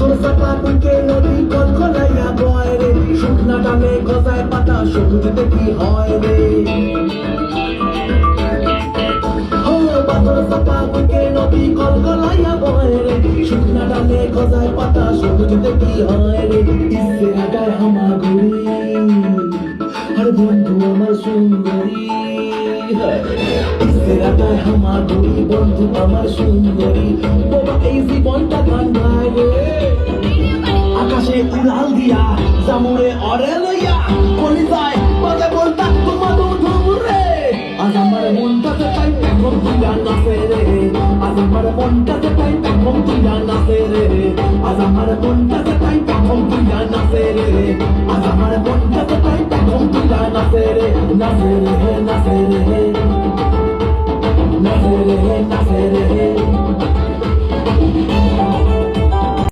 চাপা বুকে নদী কলকলাইয়া বয় রে। শুকনা টানে গজায় পাতা সবুজতে কি হয় রে। ও চাপা বুকে নদী কলকলাইয়া বয় রে। শুকনা টানে গজায় পাতা সবুজতে কি হয় রে। ইসে আগায় হামা আর বন্ধু আমার সুন্দরী। ইসে আগায় হামা বন্ধু আমার সুন্দরী। বাবা, এই জীবনটা উড়াল দিয়া জামুরে অরে লইয়া কলিজায় বাজে বলতা তোমার ধুমরে। আজ আমার মনটাতে তাই এখন তুইয়া নাচে রে। আজ আমার মনটাতে তাই এখন তুইয়া নাচে রে। আজ আমার মনটাতে তাই এখন তুইয়া নাচে রে। আজ আমার মনটাতে তাই এখন তুইয়া নাচে রে। নাচে রে নাচে রে।